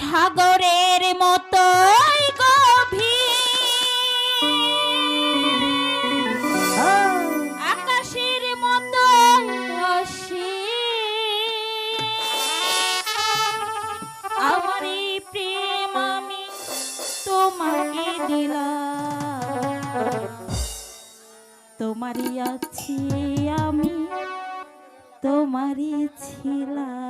সাগরের আকাশের মতো। আমার তোমাকে তোমারই আছি আমি তোমারই ছিলাম।